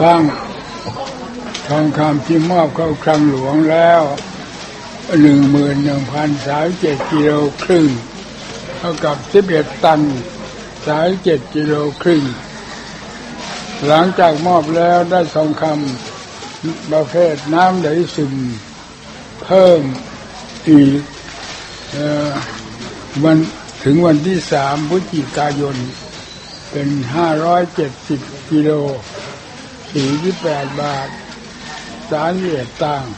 ฟังทองคำที่มอบเข้าคลังหลวงแล้วหนึ่งหมื่นหนึ่งพันสามเจ็ดกิโลครึ่งเท่ากับสิบเอ็ดตันสายเจ็ดกิโลครึ่ง หลังจากมอบแล้วได้ทองคำประเภทน้ำไหลซึมเพิ่มอีกวันถึงวันที่สามพฤศจิกายน เป็นห้าร้อยเจ็ดสิบกิโล สี่ที่แปดบาทสามสิบเอ็ดตังค์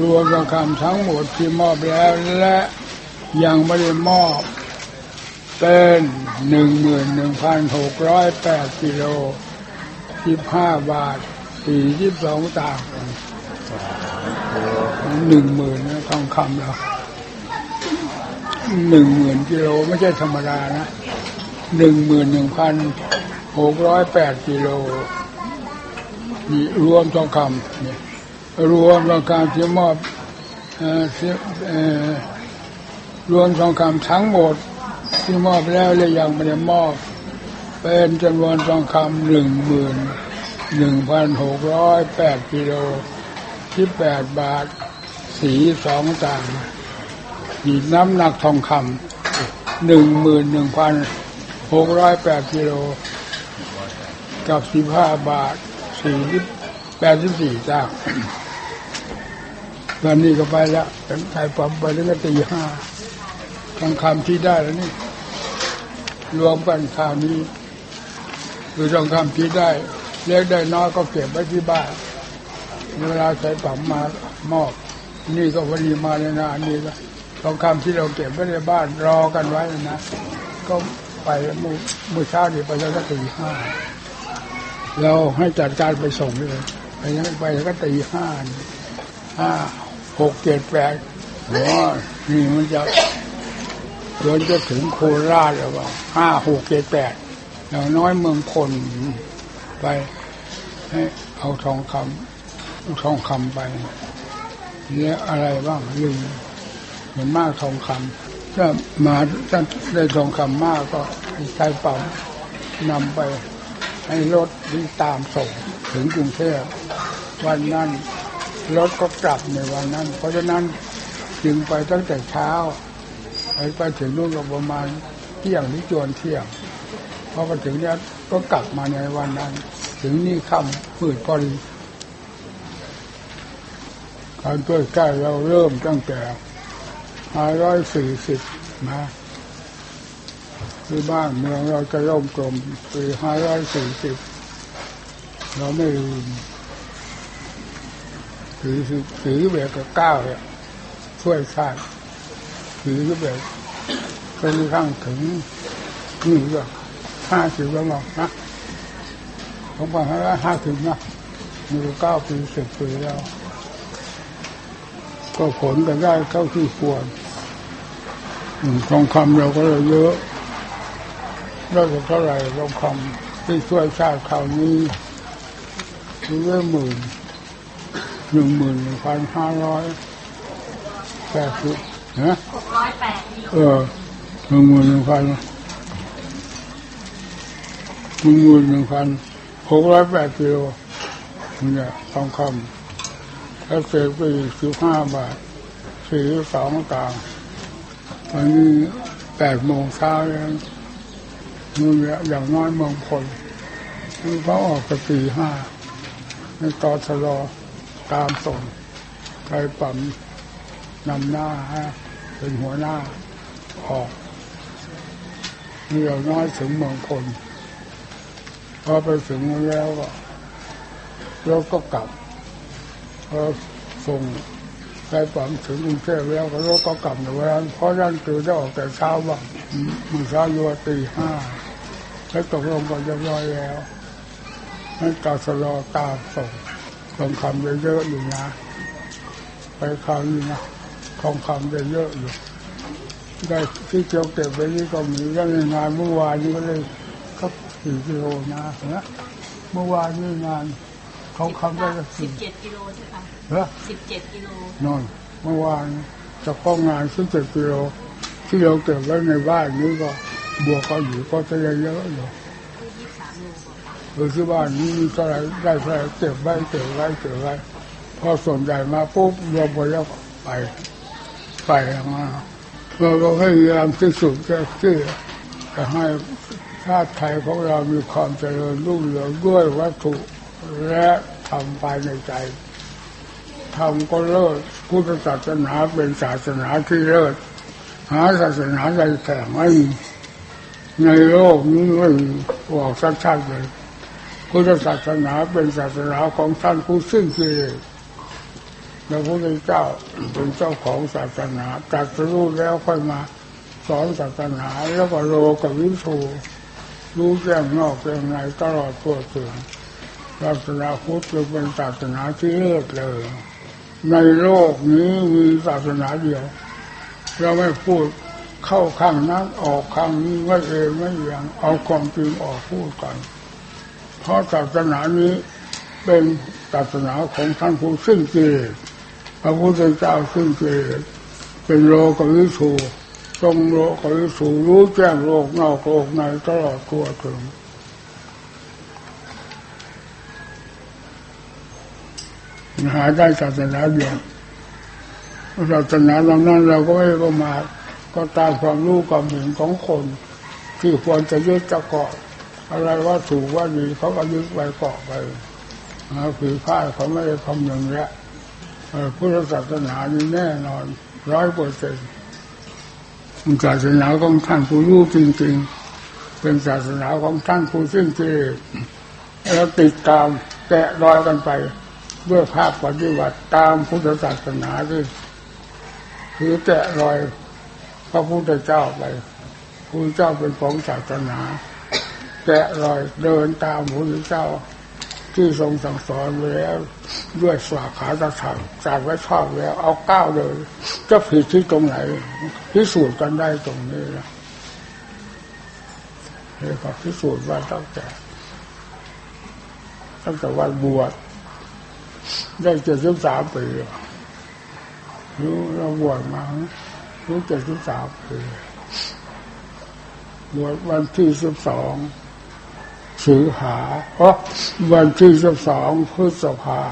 รวมทองคำทั้งหมดที่มอบแล้วและยังไม่ได้มอบ เป็นหนึ่งหมื่นหนึ่งพันหกร้อยแปดกิโลสิบห้าบาทสี่สิบสองตังค์หนึ่งหมื่นนะทองคำเราหนึ่งหมื่นกิโลไม่ใช่ธรรมดานะหนึ่งหมื่นหนึ่งพันหกร้อยแปดกิโล นี่รวมทองคำเนี่ยรวมทองคำที่มอบเอ่อที่เอ่อรวมทองคำทั้งหมดที่มอบแล้วและยังไม่ได้มอบ เป็นจำนวนทองคำหนึ่งหมื่นหนึ่งพันหกร้อยแปดกิโลที่แปดบาท สีสองต่างมีน้ำหนักทองคำหนึ่งหมื่นหนึ่งพันหกร้อยแปดกิโลกับสิบห้าบาท สี่แปดสิบสี่ต่าวันนี้ก็ไปแล้วเป็นไทยปั๊มไปแล้วก็ตีห้าทองคำที่ได้แล้วนี่ รวมกันคราวนี้คือทองคำที่ได้ เล็กได้น้อยก็เก็บไว้ที่บ้านเวลาใส่ปั๊มมามอบ นี่ก็พอดีมาในงานนี้ก็ทองคำที่เราเก็บไว้ในบ้านรอกันไว้นะ ก็ไปมือเมื่อเช้านี่ไปแล้วก็ตีห้า เราให้จัดการไปส่งเลยไปยังไปแล้วก็ตีห้าห้าหกเจ็ดแปดโอ้นี่มันจะจนจะถึงโคราชแล้วว่าห้าหกเจ็ดแปดอย่างน้อยเมืองพลไปให้เอาทองคำเอาทองคำไปเนี่ยอะไรบ้างลืมเหมือนมากทองคำถ้ามาถ้าได้ทองคำมากก็ให้ใช้ปั๊มนำไป ให้รถที่ตามส่งถึงกรุงเทพวันนั้นรถก็กลับในวันนั้น เพราะฉะนั้นจึงไปตั้งแต่เช้า ไปไปถึงนู่นก็ประมาณเที่ยงหรือจวนเที่ยงพอไปถึงเนี้ยก็กลับมาในวันนั้น ถึงนี่ค่ำมืดพอดีการช่วยใกล้เราเริ่มตั้งแต่ห้าร้อยสี่สิบนะ คือบ้านเมืองเราจะร่มกลมปีห้าร้อยสี่สิบเราไม่ลืมถือถือแบบกับก้าวเนี่ยช่วยชาติถือแบบจนกระทั่งถึงนี่ก็ห้าสิบแล้วมั้งนะสองพันห้าร้อยห้าสิบนะมีเก้าปีสิบปีแล้ว ก็ผลกันได้เท่าที่ควรทองคำเราก็เลยเยอะ เราจะเท่าไหร่ทองคำที่ช่วยชาติคราวนี้คือเรื่องหมื่นหนึ่งหมื่นหนึ่งพันห้าร้อยแปดสิบนะหกร้อยแปดเออหนึ่งหมื่นหนึ่งพันหนึ่งหมื่นหนึ่งพันหกร้อยแปดกิโลเนี่ยทองคำแล้วเศษไปอีกสิบห้าบาทสี่สองต่างวันนี้แปดโมงเช้าแล้ว นู่นเนี่ยอย่างน้อยเมืองพลนี่เขาออกกตีห้าในตอชะลอตามส่งใครปั๊มนำหน้าฮะเป็นหัวหน้าออกนี่เราน้อยถึงเมืองพลพอไปถึงแล้วก็รถก็กลับพอส่งไปปั๊มถึงกรุงเทพแล้วก็รถก็กลับในวันนั้นเพราะฉะนั้นตื่นได้ออกแต่เช้าบ้างมือเช้าอยู่ว่าตีห้า แล้วตกลงกันเรียบร้อยแล้วให้ตาสลอตามส่งทองคำเยอะๆอยู่นะไปคราวนี้นะทองคำเยอะๆอยู่ได้ที่เจียวเก็บไว้นี่ก็มีแล้วในงานเมื่อวานนี้ก็เลยก็สี่กิโลนะนะเมื่อวานนี้งานเขาคำได้ก็สิสี่บเจ็ดกิโลใช่ไหมเหรอสิบเจ็ดกิโลนอนเมื่อวานเจะข้องงานซึ่งเจ็ดกิโลที่เราเก็บไว้ในบ้านนี้ก็ บัวกเขาอยู่ก็จะเยอะอยู่ยี่สิบสามโลกว่าหรือที่บ้านนี้มีเท่าไรได้เท่ไหรเก็บไว้เก็บไว้เก็บไว้พอส่วนใหญ่มาปุ๊บรวมไปแล้วไป ไปมาเราก็ให้พยายามที่สุดแค่ที่จะให้ชาติไทยของเรามีความเจริญรุ่งเรืองด้วยวัตถุและทำภายในใจทำก็เลิศพุทธศาสนาเป็นศาสนาที่เลิศหาศาสนาใดแข่ไม่ ในโลกนี้ไม่บอกชัดๆเลยพุทธศาสนาเป็นศาสนาของท่านผู้สิ้นกิเลสพระพุทธเจ้าเป็นเจ้าของศาสนาตรัสรู้แล้วค่อยมาสอนศาสนาแล้วก็โลกับวิสูรู้แจ้งนอกแจ้งในตลอดตัวถึงศาสนาพุทธเป็นศาสนาที่เลิศเลย ในโลกนี้มีศาสนาเดียว เราไม่พูด เข้าข้างนั้นออกข้างนี้ไม่เองไม่เอียงเอาความจริงออกพูดกัน เพราะศาสนานี้เป็นศาสนาของท่านผู้สิ้นกิเลสพระพุทธเจ้าสิ้นกิเลสเป็นโลกวิสูทรงโลกวิสูรู้แจ้งโลกนอกโลกในตลอดตัวถึงหาได้ศาสนาเดียวศาสนาเหล่านั้นเราก็ไม่ประมาท ก็ตามความรู้ความเห็นของคน ที่ควรจะยึดจะเกาะอะไรว่าถูกว่าดีเขาก็ยึดไปเกาะไปหาผีพ่าเขาไม่ได้คำนึงแล้วพุทธศาสนานี่แน่นอนร้อยเปอร์เซ็นต์ศาสนาของท่านผู้รู้จริง ๆ เป็นศาสนาของท่านผู้สิ้นกิเลสแล้วติดตามแกะรอยกันไป ด้วยภาพปฏิบัติตามพุทธศาสนาด้วยคือแกะรอย พระพุทธเจ้าไปพระพุทธเจ้าเป็นของศาสนาแกะรอยเดินตามพระพุทธเจ้า ที่ทรงสั่งสอนไว้แล้วด้วยสวาขาตธรรจัดไว้ชอบแล้ว เอาก้าวเลยจะผิดที่ตรงไหนพิสูจน์กันได้ตรงนี้นะเรียกว่าพิสูจน์ว่าตั้งแต่ตั้งแต่วันบวชได้เจ็ดสิบสามปีรู้เราบวชมา รู้เจ็ดสิบสามปีบวชวันที่สิบสองสิงหาเพราะวันที่สิบสองพฤษภา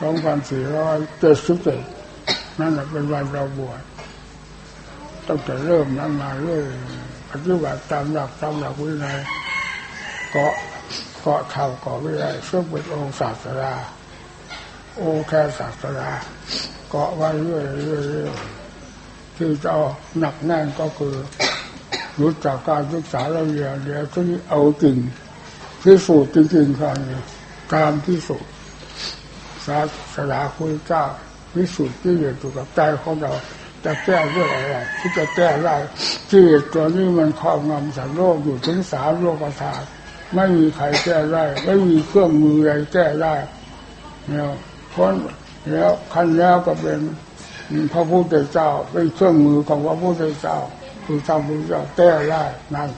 สองพันสี่ร้อยเจ็ดสิบเจ็ดนั่นแหละเป็นวันเราบวชตั้งแต่เริ่มนั้นมาเรื่อยปฏิบัติตามหลักตามหลักวินัยเกาะเกาะเท่าเกาะวินัยซึ่งเป็นองค์ศาสดาโอแค่ศาสดาเกาะไว้เรื่อยเรื่อยเรื่อย ที่จะหนักแน่นก็คือ รู้จักการศึกษาเราเรียนเรียนที่เอาจริงที่สูตรจริงๆครับตามที่สุดศาสนาคุณเจ้าวิสุทธิ์ที่เรียนตัวกับใจของเราจะแก้ด้วยอะไรที่จะแก้ได้ที่ตัวนี้มันครอบงำสัตว์โลกอยู่ถึงสามโลกธาตุไม่มีใครแก้ได้ ไม่มีเครื่องมือใดแก้ได้เนี่ยพ้นแล้วขั้นแล้วก็เป็น พระพุทธเจ้าเป็นเครื่องมือของพระพุทธเจ้าคือทำพุทธเจ้าแก้ได้นั่น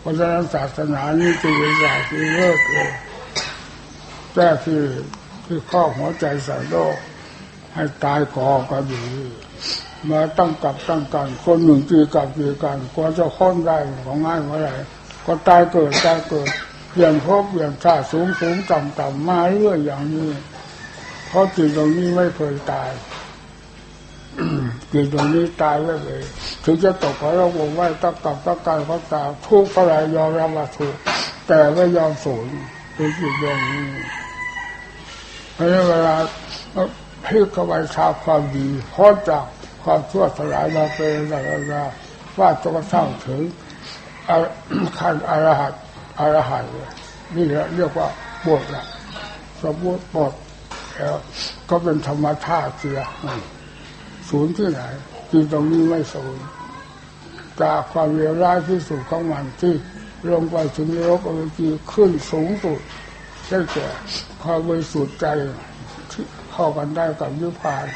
เพราะฉะนั้นศาสนานี้จึงเป็นศาสนาที่เลิศเลยแก้ที่ที่ข้อหัวใจใส่โลก ให้ตายก่อก็ดีมาตั้งกับตั้งกันคนหนึ่งตีกับตีกันกว่าจะค้นได้ของง่ายเมื่อไรก็ตายเกิดตายเกิดเปลี่ยนภพเปลี่ยนชาติสูงสูงต่ำต่ำมาเรื่อยอย่างนี้เพราะจิตตรงนี้ไม่เคยตาย จิตตรงนี้ตายไม่เลยถึงจะตกเราบอกว่าตั้งกับตั้งกันเขาตาทุกข์เท่าไรยอมรับว่าถูกแต่ไม่ยอมสูญคือจิตตรงนี้เพราะฉะนั้นเวลาพลิกเข้าไปทำความดีพ้นจากความชั่วสลายมาเป็นอะไรว่าจนกระทั่งถึงอรขั้นอรหัตอรหันต์นี่แหละเรียกว่าบทละสมมติบทแล้วก็เป็นธรรมธาตุเสีย ศูนย์ที่ไหนที่ตรงนี้ไม่ศูนย์จากความเลวร้ายที่สุดของมันที่ลงไปถึงนรกอเวจีขึ้นสูงสุดได้แก่ความบริสุทธิ์ใจที่เข้ากันได้กับยุพาน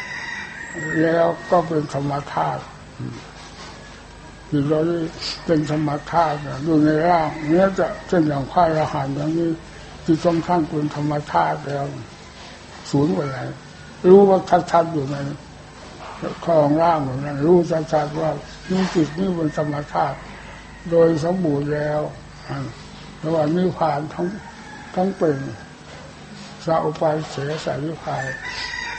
แล้วก็เป็นธรรมธาตุที่เราเป็นธรรมธาตุอยู่ในร่างเนี้ยจะเช่นอย่างพระอรหันต์อย่างนี้ที่ทรงท่านเป็นธรรมธาตุแล้ว ศูนย์ไปไหนรู้ว่าชัดๆอยู่ใน คลองร่างเหมือนนั้นรู้ชัดๆว่านี่จิตนี่เป็นธรรมธาตุโดยสมบูรณ์แล้วระหว่างนิพพานทั้งทั้งเป็นสาอุปเสียสายนิพพาน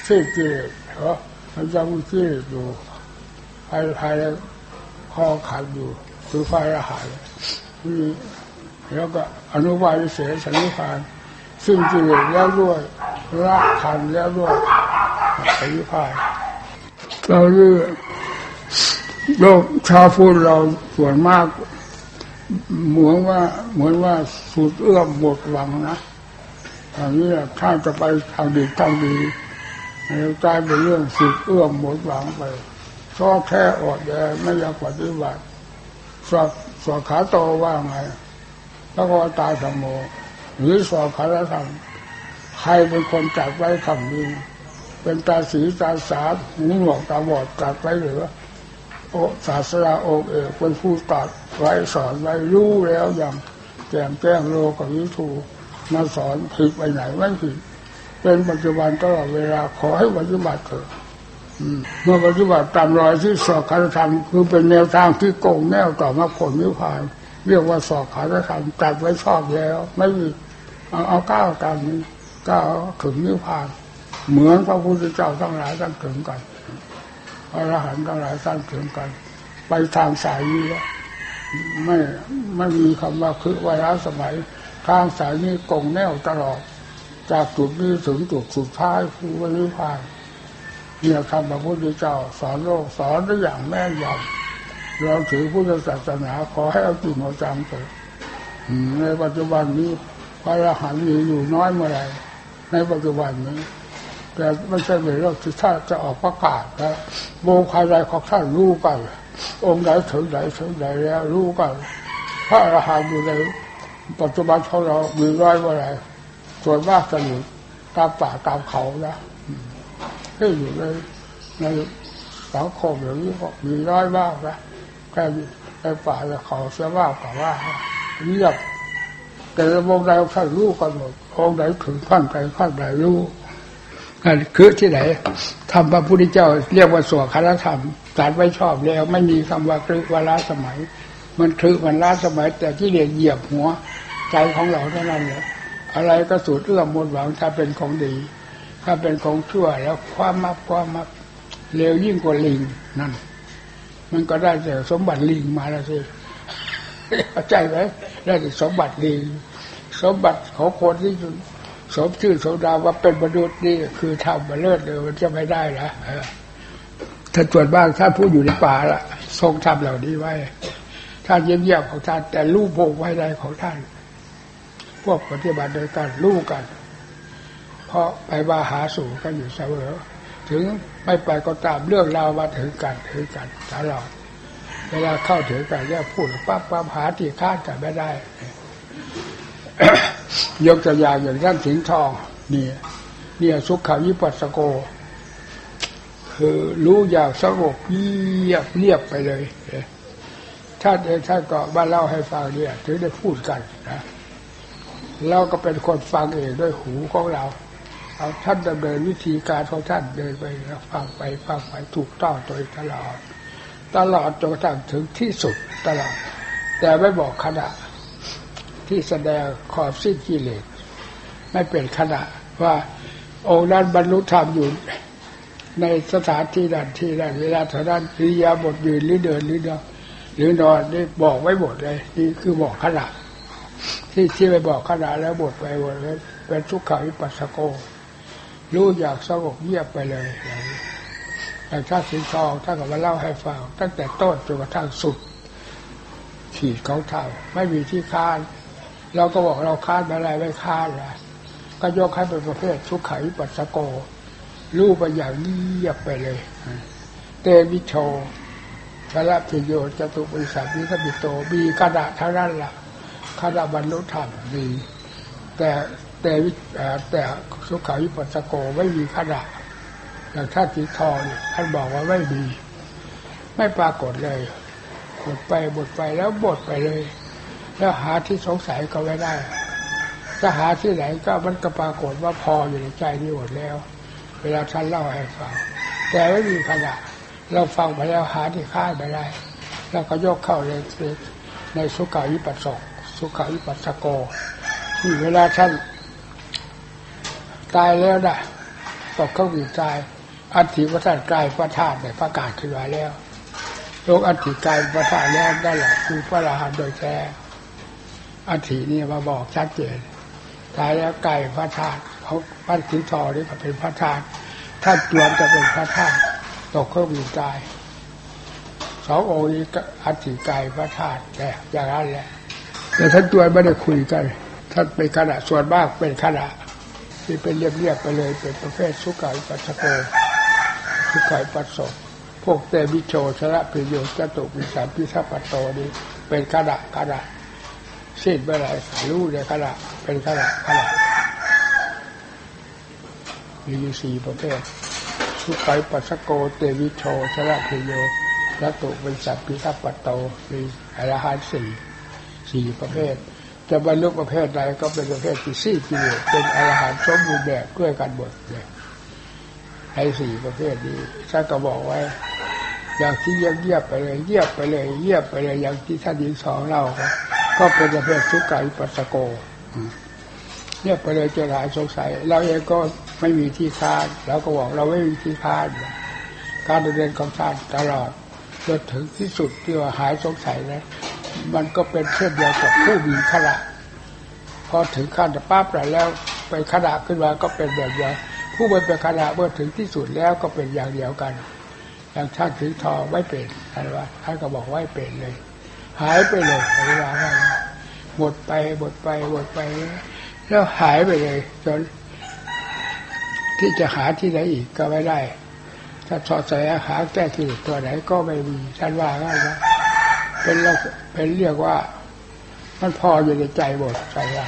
ที่กิเลสเพราะมันจะมีกิเลสอยู่ภายภายคอขาดอยู่คือไฟอาหารมีแล้วก็อนุบาลเสียสานิพพาน ซึ่งกิเลสแล้วด้วยละคันแล้วด้วยสานิพพาน เราเรื่องโลกชาวพุทธเราส่วนมาก เหมือนว่า เหมือนว่าสุดเอื้อมหมดหวังนะอันนี้ถ้าจะไปทางดีทางดีแล้วกลายเป็นเรื่องสุดเอื้อมหมดหวังไปชอบแค่อดแยไม่อยากปฏิบัติสอบสอบขาโตว่าไงแล้วก็ตายธรรมโมหรือสอบขาธรรมใครเป็นคนจัดไว้คำนี้ เป็นตาสีตาสาหูหนวกตาบอดจัดไว้หรือโอศาสนาองค์เอกเป็นผู้ตัดไว้สอนไว้รู้แล้วอย่างแจ่มแจ้งโลกับวิถูมาสอนผิดไปไหนไม่ผิดเป็นปัจจุบันตลอดเวลาขอให้ปฏิบัติเถอะอืมเมื่อปฏิบัติตามรอยที่สอบคารธรรมคือเป็นแนวทางที่โกงแนวต่อมาผลนิพพาน เรียกว่าสอบคารธรรมจัดไว้ชอบแล้ว ไม่มีเอาเอาก้าวตามนี้ก้าวถึงนิพพาน เหมือนพระพุทธเจ้าทั้งหลายท่านถึงกันพระอรหันต์ทั้งหลายท่านถึงกัน ไปทางสายนี้แล้วไม่ไม่มีคำว่าคือวาระสมัย ทางสายนี้กงแนวตลอด จากจุดนี้ถึงจุดสุดท้ายคือวันนิพานเนี่ยคำพระพุทธเจ้าสอนโลกสอนได้อย่างแม่นยำเราถือพุทธศาสนาขอให้เอาจริงเอาจังเถอะในปัจจุบันนี้พระอรหันต์มีอยู่น้อยเมื่อไหร่ในปัจจุบันนี้ แต่ไม่ใช่เป็นเรื่องที่ท่านจะออกประกาศนะโมใครใดของท่านรู้กัน องค์ไหนถึงไหนถึงไหนแล้วรู้กัน พระอรหันต์อยู่ในปัจจุบันของเรามีร้อยเมื่อไรส่วนมากจะอยู่ตามป่าตามเขานะที่อยู่ในในสังคมอย่างนี้ก็มีร้อยมากนะแค่ในป่าในเขาเสียมากกว่าว่าเงียบแต่วงใดท่านรู้กันหมดองค์ไหนถึงขั้นใดขั้นใดรู้ คือที่ไหนทำพระพุทธเจ้า เรียกว่าสวคารธรรมตรัดไว้ชอบแล้ว ไม่มีคำว่าคลึกวาล้าสมัย มันคลึกมันล้าสมัย แต่ที่เรียกเหยียบหัวใจของเราเท่านั้นแหละอะไรก็สูดเอื้อมมดหวังถ้าเป็นของดี ถ้าเป็นของชั่วแล้วความมักความมักเร็วยิ่งกว่าลิงนั่น มันก็ได้แต่สมบัติลิงมาแล้วสิเข้าใจไหมได้แต่สมบัติลิงสมบัติของคนที่ สมชื่อสมดาวว่าเป็นมนุษย์นี่คือทำมาเลิศเลยมันจะไม่ได้นะถ้าตรวจบ้างท่านผู้อยู่ในป่าละทรงทำเหล่านี้ไว้ท่านเยี่ยมๆของท่าน แต่รู้โพงไว้ใดของท่าน พวกปฏิบัติโดยการรู้กัน เพราะไปมาหาสู่กันอยู่เสมอถึงไม่ไปก็ตามเรื่องราวมาถึงกันถึงกันตลอดเวลาเข้าถึงกันแยกพูดปั๊บปั๊บหาที่คาดกันไม่ได้ ยกตัวอย่างอย่างท่านสิงห์ทองเนี่ยเนี่ยสุขาวิปัสสโก คือรู้อย่างสงบเงียบเรียบไปเลยท่านเองท่านก็มาเล่าให้ฟังเนี่ย ถึงได้พูดกันนะเราก็เป็นคนฟังเองด้วยหูของเรา เอาท่านดำเนินวิธีการของท่านเดินไปฟังไปฟังไปถูกต้องโดยตลอด ตลอดจนกระทั่งถึงที่สุดตลอด แต่ไม่บอกขณะ ที่แสดงขอบสิ้นกิเลสไม่เป็นขณะว่าองค์นั้นบรรลุธรรมอยู่ในสถานที่นั้นที่นั้นเวลาเท่านั้นหรือยาบทยืนหรือเดินหรือเดินหรือนอนนี่บอกไว้หมดเลย นี่คือบอกขณะที่ที่ไปบอกขณะแล้วบทไปหมดเลยเป็นทุกขาวิปัสสโก รู้อยากสงบเงียบไปเลยอย่างนี้แต่ถ้าสิงทองท่านก็มาเล่าให้ฟังตั้งแต่ต้นจนกระทั่งสุดขีดเขาเท่าไม่มีที่ค้าน เราก็บอกเราคานไม่ได้ไม่ค้านละก็ยกให้เป็นประเภททุกขัยปัสสโกรู้ไปอย่างเงียบไปเลย เตวิโชสารพิโยจตุปริสัทวิคบิโตมีขณะเท่านั้นละ่ะขณะบรรลุธรรมมีแต่แต่วิแต่สุขาวิปัสสโกไม่มีขณะอย่างท่านสีทองเนี่ยท่านบอกว่าไม่มี ไม่ปรากฏเลยบทไปบทไปแล้วบทไปเลย แล้วหาที่สงสัยก็ไม่ได้ถ้าหาที่ไหนก็มันก็ปรากฏว่าพออยู่ในใจนี่หมดแล้ว เวลาท่านเล่าให้ฟัง แต่ไม่มีขณะเราฟังไปแล้วหาที่ค่าไม่ได้ แล้วก็ยกเข้าในในสุขาวิปัสสกสุขาวิปัสสโกที่เวลาท่านตายแล้วนะตกเข้าวิตายอัฐิพระธาตุกายพระธาตุได้ประกาศขึ้นมาแล้วโลกอัฐิกายพระธาตุแล้วนั่นแหละคือพระอรหันโดยแท้ อัฐินี่มาบอกชัดเจนตายแล้วไกายพระธาตุเขาพระสิงห์ทอนี่ก็เป็นพระธาตุถ้าจวนจะเป็นพระธาตุตกเข้าวิตายสององค์นี้ก็อัฐิกายพระธาตุแต่อย่างนั้นแหละแต่ท่านจวนไม่ได้คุยกันท่านเป็นขณะส่วนมากเป็นขณะที่เป็นเรียบๆไปเลยเป็นประเภทสุขายปัสสโกสุขายปัสสกพวกเตวิโชชระปิโยจตุปิสามพิทัปโตนี้เป็นขณะขณะ สิ้นเมื่อไหรรู้ในขณะเป็นขณะขณะมีอยู่สี่ประเภทสุขายปัสโกเตวิโชชระปิโยจตุเปิสามพิทัปตโตมีอรหันสี่สี่ประเภทจะบรรลุประเภทใดก็เป็นประเภทที่สี่กิเลสเป็นอรหันต์สมบูรณ์แบบด้วยกันหมดเลยในสี่ประเภทนี้ท่านก็บอกไว้ อย่างที่เยียบเยียบไปเลยเยียบไปเลยเยียบไปเลยอย่างที่ท่านยิงสองเราก็ ก็เป็นประเภทสุกาวิปัสสโกอืมเยียไปเลยจะหายสงสัย เราเองก็ไม่มีที่ค้านเราก็บอกเราไม่มีที่ค้านการดำเนินของท่านตลอดจนถึงที่สุดที่ว่าหายสงสัยแล้วมันก็เป็นเช่นเดียวกับผู้มีขณะพอถึงขั้นปั๊บแล้วเป็นขณะขึ้นมาก็เป็นแบบเดียวผู้เป็นเป็นขณะเมื่อถึงที่สุดแล้วก็เป็นอย่างเดียวกันอย่างท่านถือทอไม่เป็นท่านว่าท่านก็บอกไม่เป็นเลย หายไปเลยเวลานั้นหมดไปหมดไปหมดไป แล้วหายไปเลยจนที่จะหาที่ไหนอีกก็ไม่ได้ ถ้าสอดใส่หาแก้ที่ตัวไหนก็ไม่มีท่านว่าง่ายนะเป็นเราเป็นเรียกว่า มันพออยู่ในใจหมดใจว่า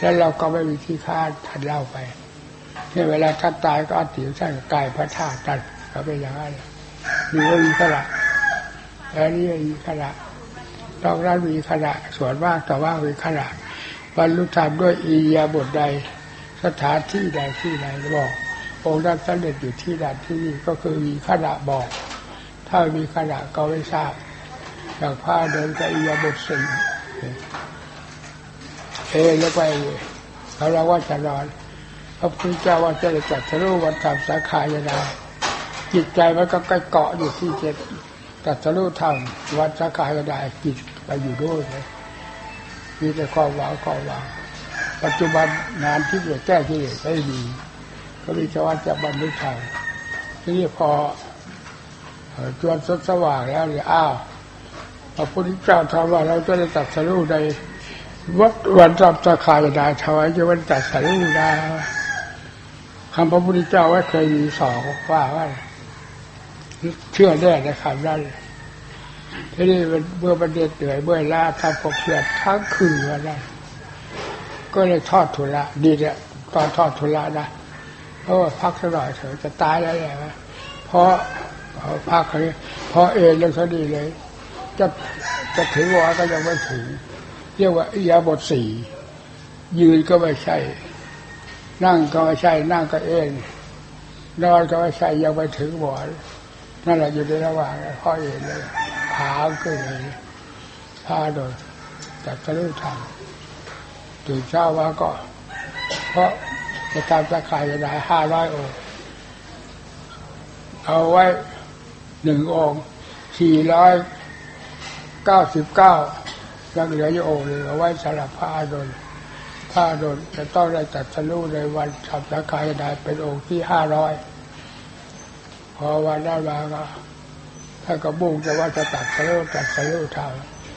แล้วเราก็ไม่มีที่คานทันเล่าไปเนี่ยเวลาท่านตายก็อัฐิท่านกายพระธาตุท่านก็เป็นอย่างนั้นมีว่ามีขณะแล้วนี่มีขณะ ต้องนั้นมีขณะส่วนมากแต่ว่ามีขณะบรรลุธรรมด้วยอียาบทใด สถานที่ใดที่ไหนบอกองค์นั้นสำเร็จอยู่ที่ใดที่นี่ก็คือมีขณะบอก ถ้ามีขณะก็ไม่ทราบอย่างผ้าเดินกับอียาบทสี่เอแล้วไปเขาเราว่าจะนอนพระพุทธเจ้าว่าจะได้จัดสรู้วันทำสาขายนาจิตใจมันก็ใกล้เกาะอยู่ที่เจ็ดตัดสรู้ธรรมวันสาขายนาจิต ไปอยู่ด้วยเลยมีแต่ความหวังความหวังปัจจุบันงานที่จะแก้ที่ได้ดี ก็มีจะว่าจะบรรลุธรรมทีนี้พอจวนสดสว่างแล้วเนี่ยอ้าวพระพุทธเจ้าถามว่าเราจะได้ตัดสรู้ในวัดวันรับสาขายได้ทำไมจะวันตัดสรู้ได้คำพระพุทธเจ้าว่าเคยมีสองว่าว่า เชื่อแน่ในคำนั้น ทีนี้เมื่อประเด็นเหนื่อยเมื่อล้าทำความเพียรทั้งคืนวันนั้ก็เลยทอดทุระดีเนี่ยตอนทอดทุระนะเพราะพักสักหน่อยเถอะจะตายแล้วแหละเพราะพักเขาเพราะเอ็นแล้วเขาดีเลย จะจะถึงวาก็ยังไม่ถึง เรียกว่าอิยาบทสี่ยืนก็ไม่ใช่ นั่งก็ไม่ใช่ นั่งก็เอ็นนอนก็ไม่ใช่ยังไม่ถึงวอนนั่นแหละอยู่ในระหว่างพ่อเอ็นเลย พาขึ้นเลยพาโดยจากทะลุทางตื่นเช้ามาก็ เพราะจะตามจะขายจะได้ห้าร้อยองค์เอาไว้หนึ่งองค์สี่ร้อยเก้าสิบเก้ายังเหลืออยู่องค์หนึ่งเอาไว้สำหรับพระอาดลพระอาดลจะต้องได้จัดสรุในวันทำสังขารได้เป็นองค์ที่ห้าร้อยพอวันนั้นมาก็ ท่านก็บุ่งจะว่าจะตัดสรุตัดสรุทาง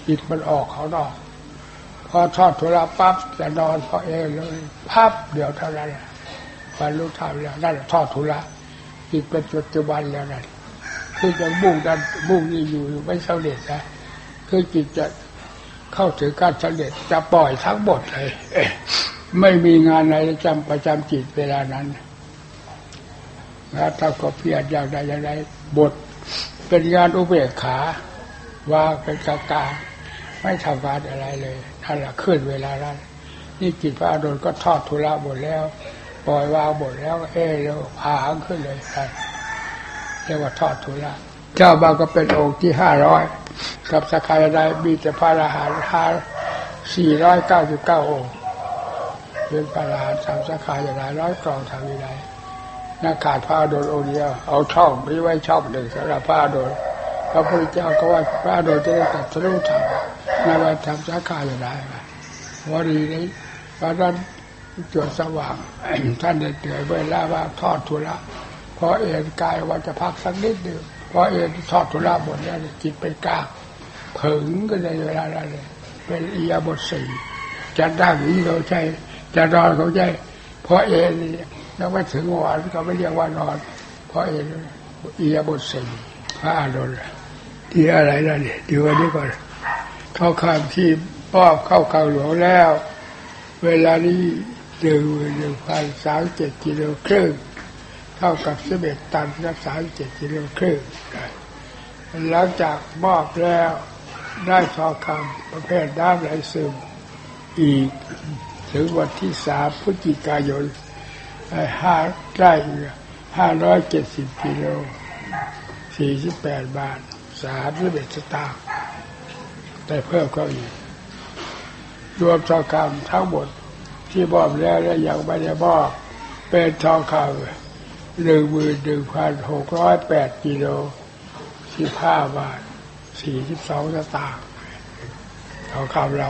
จิตมันออกเขานอกพอทอดทุระปั๊บจะนอนพอเองเลยพับเดี๋ยวเท่านั้นบรรลุธรรมแล้วนั่นทอดทุระจิตเป็นปัจจุบันแล้วนั่นคือยังมุ่งดันมุ่งนี่อยู่ไม่สำเร็จนะคือจิตจะเข้าถึงการสำเร็จจะปล่อยทั้งหมดเลยไม่มีงานไหนจำประจำจิตเวลานั้นนะถ้าก็เพียรอย่างใดอย่างใดบท เป็นงานอุเบกขา วางเป็นกากาไม่ทำงานอะไรเลยนั่นแหละขึ้นเวลานั้นนี่จิตพระอดลก็ทอดทุระหมดแล้ว ปล่อยวางหมดแล้วเอ๊ะแล้วหางขึ้นเลยเรียกว่าทอดทุระเจ้าบางก็เป็นองค์ที่ห้าร้อยกับสกายไดมีแต่พระอรหันต์ห้า499องค์เป็นพระอรหันต์สามสาขาอย่างไรร้อยกรองทางวิไล นักขาดพระอดลองค์เดียว เอาช่องไม่ไว้ช่องหนึ่งสำหรับพระอดลพระพุทธเจ้าก็ว่าพระอดลจะได้ตรัสรู้ธรรมในวันทำสาขาอย่างไรวดีนี้พระนั้นจวนสว่างท่านเดือยเดือดเวลาว่าทอดทุระพอเอ็นกายว่าจะพักสักนิดหนึ่งพอเอ็นทอดทุระหมดแล้วจิตเป็นกลางผึ่งก็ในเวลานั้นเลยเป็นอียบทสี่จะนั่งนี้เขาใช้จะนอนเขาใช้เพราะเอ็นนี่ ยังไม่ถึงวันเขาไม่เรียกว่านอน เพราะเอียบทสี่พระอานนท์ที่อะไรนั่นเนี่ยดูวันนี้ก่อนเข้าคำที่มอบเข้าเกาหลวงแล้ว เวลานี้หนึ่งหนึ่งพันสามเจ็ดกิโลครึ่งเท่ากับสิบเอ็ดตันนับสามเจ็ดกิโลครึ่งหลังจากมอบแล้วได้ทองคำประเภทน้ำไหลซึมอีก ถึงวันที่สามพฤศจิกายน ห้าได้ห้าร้อยเจ็ดสิบกิโลสี่สิบแปดบาทสามสิบเอ็ดสตางค์ได้เพิ่มเข้าอีกรวมทองคำทั้งหมดที่มอบแล้วและยังไม่ได้มอบเป็นทองคำหนึ่งหมื่นหนึ่งพันหกร้อยแปดกิโลสิบห้าบาทสี่สิบสองสตางค์ทองคำเรา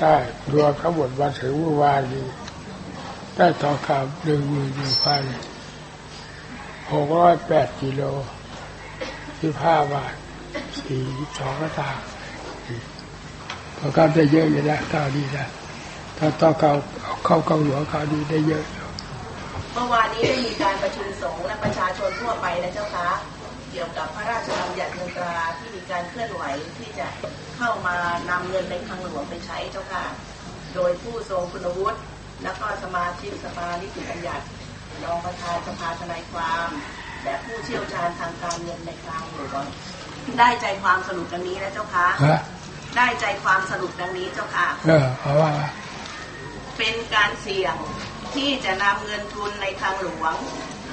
ได้รวมทั้งหมดมาถึงเมื่อวานนี้ ได้ทองคำหนึ่งหมื่นหนึ่งพันหกร้อยแปดกิโลสิบห้าบาทสี่สิบสองสตางค์พอเข้าได้เยอะอยู่แล้วข้าวดีนะถ้าต้องเข้าเข้าเข้าหลวงข้าวดีได้เยอะเมื่อวานนี้ได้มีการประชุมสงฆ์และประชาชนทั่วไปนะเจ้าคะเกี่ยวกับพระราชบัญญัติเงินตราที่มีการเคลื่อนไหวที่จะเข้ามานำเงินในคลังหลวงไปใช้เจ้าค่ะ โดยผู้ทรงคุณวุฒิ และก็สมาชิกสภานิติบัญญัติรองประธานสภาทนายความ และผู้เชี่ยวชาญทางการเงินในคลังหลวงได้ใจความสรุปดังนี้นะเจ้าคะฮะได้ใจความสรุปดังนี้เจ้าค่ะเออเพราะว่า เป็นการเสี่ยงที่จะนำเงินทุนในทางหลวง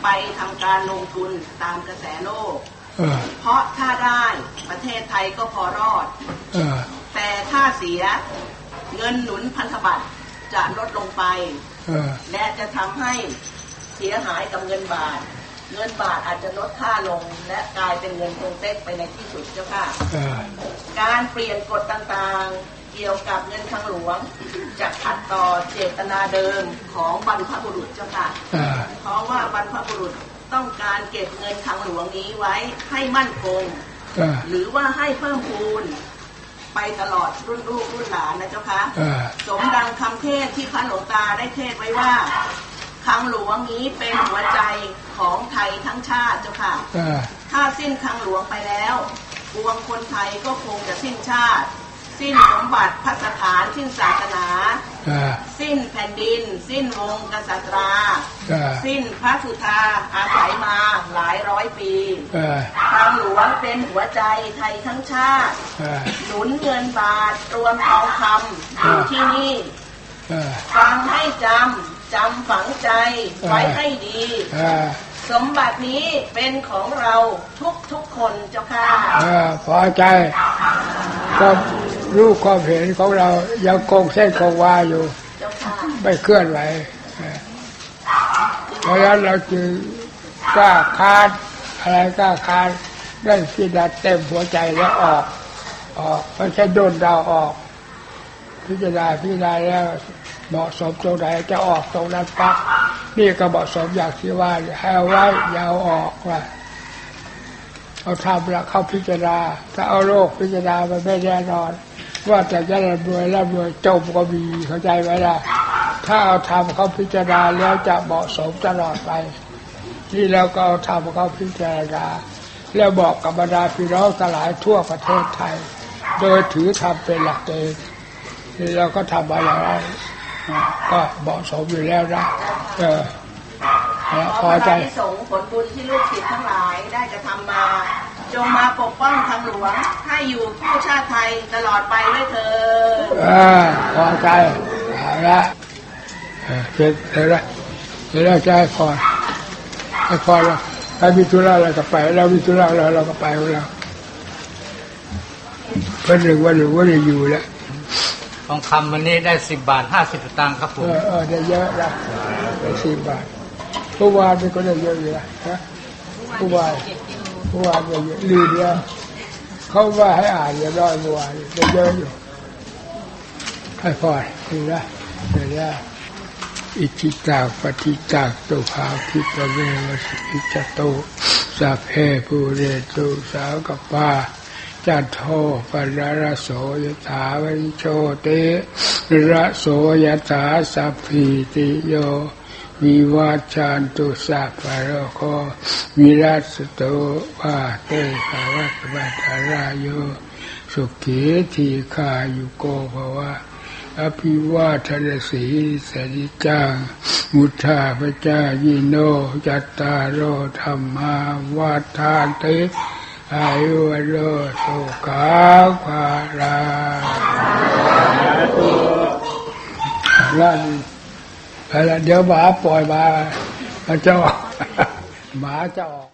ไปทำการลงทุนตามกระแสโลกเออเพราะถ้าได้ประเทศไทยก็พอรอดเออแต่ถ้าเสียเงินหนุนพันธบัตร จะลดลงไปเออและจะทำให้เสียหายกับเงินบาท เงินบาทอาจจะลดค่าลง และกลายเป็นเงินคงเต็กไปในที่สุดเจ้าค่ะเออการเปลี่ยนกฎต่างๆ เกี่ยวกับเงินทางหลวง จะขัดต่อเจตนาเดิมของบรรพบุรุษเจ้าค่ะเออเพราะว่าบรรพบุรุษต้องการเก็บเงินทางหลวงนี้ไว้ให้มั่นคงเออหรือว่าให้เพิ่มพูน ไปตลอดรุ่นลูกรุ่นหลานนะเจ้าค่ะเออสมดังคำเทศที่พระหลวงตาได้เทศไว้ว่าคลังหลวงนี้เป็นหัวใจของไทยทั้งชาติเจ้าค่ะเออถ้าสิ้นคลังหลวงไปแล้วปวงคนไทยก็คงจะสิ้นชาติ สิ้นสมบัติพัสถานสิ้นศาสนาเออสิ้นแผ่นดิน สิ้นวงกษัตราเออสิ้นพระสุธาอาศัยมาหลายร้อยปีเออทางหลวงเป็นหัวใจไทยทั้งชาติเออหนุนเงินบาทรวมทองคำอยู่ที่นี่เออฟังให้จำจำฝังใจไว้ให้ดีเออสมบัตินี้เป็นของเราทุกทุกๆคนเจ้าค่ะเออพอใจก็ รู้ความเห็นของเรายังคงเส้นคงวาอยู่ ไม่เคลื่อนไหวเพราะฉะนั้นเราจึงกล้าคานอะไรกล้าคานได้พิจารณาเต็มหัวใจแล้วออก ออกไม่ใช่โดนดาวออก พิจารณาพิจารณาแล้วเหมาะสมตรงไหนจะออกตรงนั้นปั๊บนี่ก็เหมาะสมอย่างที่ว่าให้ไว้ยาวออกว่าเอาทำแล้วเข้าพิจารณาถ้าเอาโลกพิจารณามันไม่แน่นอน ว่าแต่จะร่ำรวยร่ำรวยจมก็มีเข้าใจไหมล่ะถ้าเอาทำเขาพิจารณาแล้วจะเหมาะสมตลอดไป นี่เราก็เอาทำเขาพิจารณาแล้วบอกกับบรรดาพี่น้องทั้งหลายทั่วประเทศไทย โดยถือทำเป็นหลักเองนี่เราก็ทำมาอย่างนั้นอ่าก็เหมาะสมอยู่แล้วนะเออแล้วขพออพระใจที่สงฆ์ผลบุญที่ลูกศิษย์ทั้งหลายได้กระทำมา จงมาปกป้องทางหลวง ให้อยู่คู่ชาติไทยตลอดไปด้วยเถิดเออพอใจเอาละเออเสร็จเสร็จแล้วเสร็จแล้วจะให้พรให้พรเราถ้ามีธุระเราก็ไปเรามีธุระเราเราก็ไปของเราเพื่อนหนึ่งวันหนึ่งวันหนึ่งอยู่แล้วทองคำวันนี้ได้สิบบาทห้าสิบตังค์ครับผเอมอเออได้เยอะละได้สี่บาทเมื่อวานนี่ก็ได้เยอะอยู่ละนะเมื่อวาน เจ็ดกิโลเมื่อวานเยอะลืมแล้วเขาว่าให้อ่านอย่าร้อยเมื่อวานได้เยอะอยู่ให้พอดีนะเดี๋ยวนะอิจิจากปฏิจากตุภาคิตเววสิกิจโตสัพเพภูเรตุสาวกปาจัตโทปรารโสยถาวิโชเตระโสยถาสัพพิติโย วิวาจันตุสัพพะโรโควิรัสโตวาเตภาวัตวัตารายโยสุขีทีขายุโกภวะอภิวาทนสีสริจังมุทาพเจ้ายิโนจัตตารโอธรรมาวาทานเตอายุวโรสุขาภาราลาน ไปละเดี๋ยวหมาปล่อยมามันจะออกหมาจะออก